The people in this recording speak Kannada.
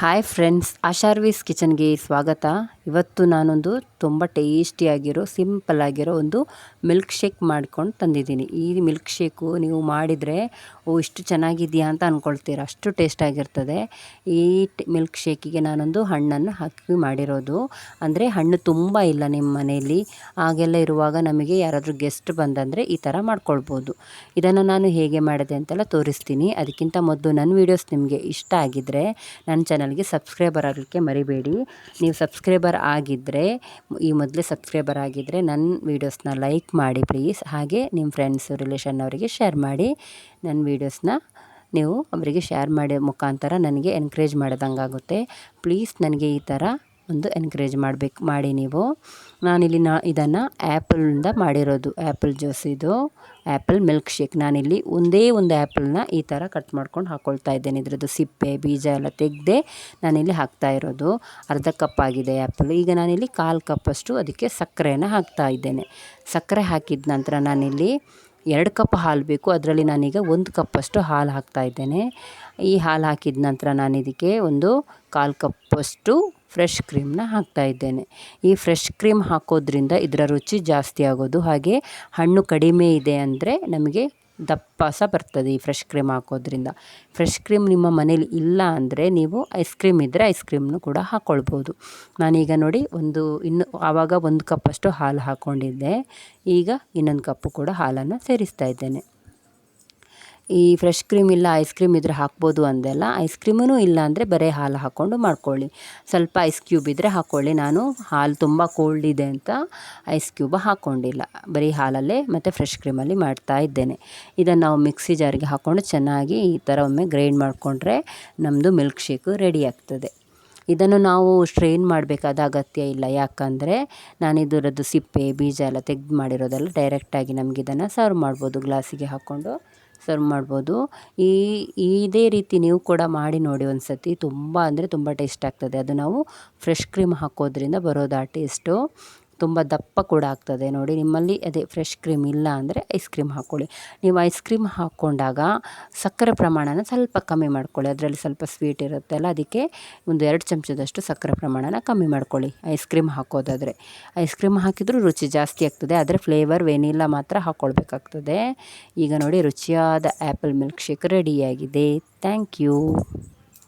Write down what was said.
ಹಾಯ್ ಫ್ರೆಂಡ್ಸ್ ಆಶಾರ್ವೀಸ್ ಕಿಚನ್ಗೆ ಸ್ವಾಗತ. ಇವತ್ತು ನಾನೊಂದು ತುಂಬ ಟೇಸ್ಟಿಯಾಗಿರೋ, ಸಿಂಪಲ್ ಆಗಿರೋ ಒಂದು ಮಿಲ್ಕ್ ಶೇಕ್ ಮಾಡ್ಕೊಂಡು ತಂದಿದ್ದೀನಿ. ಈ ಮಿಲ್ಕ್ ಶೇಕು ನೀವು ಮಾಡಿದರೆ, ಓ, ಇಷ್ಟು ಚೆನ್ನಾಗಿದೆಯಾ ಅಂತ ಅಂದ್ಕೊಳ್ತೀರ ಅಷ್ಟು ಟೇಸ್ಟಾಗಿರ್ತದೆ ಈ ಮಿಲ್ಕ್ ಶೇಕಿಗೆ ನಾನೊಂದು ಹಣ್ಣನ್ನು ಹಾಕಿ ಮಾಡಿರೋದು. ಅಂದರೆ ಹಣ್ಣು ತುಂಬ ಇಲ್ಲ ನಿಮ್ಮ ಮನೆಯಲ್ಲಿ ಹಾಗೆಲ್ಲ ಇರುವಾಗ ನಮಗೆ ಯಾರಾದರೂ ಗೆಸ್ಟ್ ಬಂದಂದರೆ ಈ ಥರ ಮಾಡ್ಕೊಳ್ಬೋದು. ಇದನ್ನು ನಾನು ಹೇಗೆ ಮಾಡಿದೆ ಅಂತೆಲ್ಲ ತೋರಿಸ್ತೀನಿ. ಅದಕ್ಕಿಂತ ಮೊದಲು ನನ್ನ ವೀಡಿಯೋಸ್ ನಿಮಗೆ ಇಷ್ಟ ಆಗಿದ್ದರೆ ನನ್ನ ಚಾನಲ್ಗೆ ಸಬ್ಸ್ಕ್ರೈಬರ್ ಆಗಲಿಕ್ಕೆ ಮರಿಬೇಡಿ. ನೀವು ಸಬ್ಸ್ಕ್ರೈಬರ್ ಆಗಿದ್ದರೆ ಈ ಮೊದಲೇ ಸಬ್ಸ್ಕ್ರೈಬರ್ ಆಗಿದ್ದರೆ ನನ್ನ ವೀಡಿಯೋಸ್ನ ಲೈಕ್ ಮಾಡಿ ಪ್ಲೀಸ್. ಹಾಗೆ ನಿಮ್ಮ ಫ್ರೆಂಡ್ಸು, ರಿಲೇಷನ್ ಅವರಿಗೆ ಶೇರ್ ಮಾಡಿ. ನನ್ನ ವೀಡಿಯೋಸ್ನ ನೀವು ಅವರಿಗೆ ಶೇರ್ ಮಾಡಿ ಮುಖಾಂತರ ನನಗೆ ಎನ್ಕರೇಜ್ ಮಾಡಿದಂಗಾಗುತ್ತೆ. ಪ್ಲೀಸ್ ನನಗೆ ಈ ಥರ ಒಂದು ಎನ್ಕರೇಜ್ ಮಾಡಬೇಕು, ಮಾಡಿ ನೀವು. ನಾನಿಲ್ಲಿ ನಾ ಇದನ್ನು ಆ್ಯಪಲಿಂದ ಮಾಡಿರೋದು ಆ್ಯಪಲ್ ಜ್ಯೂಸ್ ಇದು. ಆ್ಯಪಲ್ ಮಿಲ್ಕ್ ಶೇಕ್ ನಾನಿಲ್ಲಿ ಒಂದೇ ಒಂದು ಆ್ಯಪಲ್ನ ಈ ಥರ ಕಟ್ ಮಾಡ್ಕೊಂಡು ಹಾಕ್ಕೊಳ್ತಾ ಇದ್ದೇನೆ. ಇದರದ್ದು ಸಿಪ್ಪೆ, ಬೀಜ ಎಲ್ಲ ತೆಗೆದೇ ನಾನಿಲ್ಲಿ ಹಾಕ್ತಾ ಇರೋದು. ಅರ್ಧ ಕಪ್ ಆಗಿದೆ ಆ್ಯಪಲ್. ಈಗ ನಾನಿಲ್ಲಿ ಕಾಲು ಕಪ್ಪಷ್ಟು ಅದಕ್ಕೆ ಸಕ್ಕರೆನ ಹಾಕ್ತಾ ಇದ್ದೇನೆ. ಸಕ್ಕರೆ ಹಾಕಿದ ನಂತರ ನಾನಿಲ್ಲಿ ಎರಡು ಕಪ್ ಹಾಲು ಬೇಕು. ಅದರಲ್ಲಿ ನಾನೀಗ ಒಂದು ಕಪ್ಪಷ್ಟು ಹಾಲು ಹಾಕ್ತಾ ಇದ್ದೇನೆ. ಈ ಹಾಲು ಹಾಕಿದ ನಂತರ ನಾನು ಇದಕ್ಕೆ ಒಂದು ಕಾಲು ಕಪ್ಪಷ್ಟು ಫ್ರೆಶ್ ಕ್ರೀಮ್ನ ಹಾಕ್ತಾ ಇದ್ದೇನೆ. ಈ ಫ್ರೆಶ್ ಕ್ರೀಮ್ ಹಾಕೋದ್ರಿಂದ ಇದರ ರುಚಿ ಜಾಸ್ತಿ ಆಗೋದು. ಹಾಗೆ ಹಣ್ಣು ಕಡಿಮೆ ಇದೆ ಅಂದರೆ ನಮಗೆ ದಪ್ಪ ಸಹ ಬರ್ತದೆ ಈ ಫ್ರೆಶ್ ಕ್ರೀಮ್ ಹಾಕೋದ್ರಿಂದ. ಫ್ರೆಶ್ ಕ್ರೀಮ್ ನಿಮ್ಮ ಮನೇಲಿ ಇಲ್ಲ ಅಂದರೆ ನೀವು ಐಸ್ ಕ್ರೀಮ್ ಇದ್ದರೆ ಐಸ್ ಕ್ರೀಮ್ನು ಕೂಡ ಹಾಕ್ಕೊಳ್ಬೋದು ನಾನೀಗ ನೋಡಿ ಒಂದು ಇನ್ನು ಆವಾಗ ಒಂದು ಕಪ್ಪಷ್ಟು ಹಾಲು ಹಾಕ್ಕೊಂಡಿದ್ದೆ ಈಗ ಇನ್ನೊಂದು ಕಪ್ಪು ಕೂಡ ಹಾಲನ್ನು ಸೇರಿಸ್ತಾ ಇದ್ದೇನೆ. ಈ ಫ್ರೆಶ್ ಕ್ರೀಮ್ ಇಲ್ಲ ಐಸ್ ಕ್ರೀಮ್ ಇದ್ದರೆ ಹಾಕ್ಬೋದು ಅಂದೆಲ್ಲ ಐಸ್ ಕ್ರೀಮೂ ಇಲ್ಲ ಅಂದರೆ ಬರೀ ಹಾಲು ಹಾಕ್ಕೊಂಡು ಮಾಡ್ಕೊಳ್ಳಿ. ಸ್ವಲ್ಪ ಐಸ್ ಕ್ಯೂಬ್ ಇದ್ದರೆ ಹಾಕ್ಕೊಳ್ಳಿ ನಾನು ಹಾಲು ತುಂಬ ಕೋಲ್ಡ್ ಇದೆ ಅಂತ ಐಸ್ ಕ್ಯೂಬ್ ಹಾಕ್ಕೊಂಡಿಲ್ಲ ಬರೀ ಹಾಲಲ್ಲೇ ಮತ್ತು ಫ್ರೆಶ್ ಕ್ರೀಮಲ್ಲಿ ಮಾಡ್ತಾ ಇದ್ದೇನೆ. ಇದನ್ನು ನಾವು ಮಿಕ್ಸಿ ಜಾರಿಗೆ ಹಾಕ್ಕೊಂಡು ಚೆನ್ನಾಗಿ ಈ ಥರ ಒಮ್ಮೆ ಗ್ರೈಂಡ್ ಮಾಡಿಕೊಂಡ್ರೆ ನಮ್ಮದು ಮಿಲ್ಕ್ ಶೇಕು ರೆಡಿ ಆಗ್ತದೆ. ಇದನ್ನು ನಾವು ಸ್ಟ್ರೈನ್ ಮಾಡಬೇಕಾದ ಅಗತ್ಯ ಇಲ್ಲ. ಯಾಕಂದರೆ ನಾನು ಇದರದ್ದು ಸಿಪ್ಪೆ, ಬೀಜ ಎಲ್ಲ ತೆಗೆದು ಮಾಡಿರೋದೆಲ್ಲ ಡೈರೆಕ್ಟಾಗಿ ನಮಗೆ ಇದನ್ನು ಸರ್ವ್ ಮಾಡ್ಬೋದು. ಗ್ಲಾಸಿಗೆ ಹಾಕ್ಕೊಂಡು ಸರ್ವ್ ಮಾಡ್ಬೋದು. ಈ, ಇದೇ ರೀತಿ ನೀವು ಕೂಡ ಮಾಡಿ ನೋಡಿ ಒಂದು ಸತಿ ತುಂಬ ಅಂದರೆ ತುಂಬ ಟೇಸ್ಟ್ ಆಗ್ತದೆ. ಅದು ನಾವು ಫ್ರೆಶ್ ಕ್ರೀಮ್ ಹಾಕೋದ್ರಿಂದ ಬರೋದು ಆ ಟೇಸ್ಟು ತುಂಬ ದಪ್ಪ ಕೂಡ ಆಗ್ತದೆ ನೋಡಿ. ನಿಮ್ಮಲ್ಲಿ ಅದೇ ಫ್ರೆಶ್ ಕ್ರೀಮ್ ಇಲ್ಲ ಅಂದರೆ ಐಸ್ ಕ್ರೀಮ್ ಹಾಕ್ಕೊಳ್ಳಿ ನೀವು ಐಸ್ ಕ್ರೀಮ್ ಹಾಕ್ಕೊಂಡಾಗ ಸಕ್ಕರೆ ಪ್ರಮಾಣನ ಸ್ವಲ್ಪ ಕಮ್ಮಿ ಮಾಡ್ಕೊಳ್ಳಿ. ಅದರಲ್ಲಿ ಸ್ವಲ್ಪ ಸ್ವೀಟ್ ಇರುತ್ತಲ್ಲ, ಅದಕ್ಕೆ ಒಂದು ಎರಡು ಚಮಚದಷ್ಟು ಸಕ್ಕರೆ ಪ್ರಮಾಣನ ಕಮ್ಮಿ ಮಾಡ್ಕೊಳ್ಳಿ. ಐಸ್ ಕ್ರೀಮ್ ಹಾಕೋದಾದರೆ. ಐಸ್ ಕ್ರೀಮ್ ಹಾಕಿದರೂ ರುಚಿ ಜಾಸ್ತಿ ಆಗ್ತದೆ, ಆದರೆ ಫ್ಲೇವರ್ ವೆನಿಲ್ಲ ಮಾತ್ರ ಹಾಕ್ಕೊಳ್ಬೇಕಾಗ್ತದೆ ಈಗ ನೋಡಿ, ರುಚಿಯಾದ ಆ್ಯಪಲ್ ಮಿಲ್ಕ್ ಶೇಕ್ ರೆಡಿಯಾಗಿದೆ ಥ್ಯಾಂಕ್ ಯು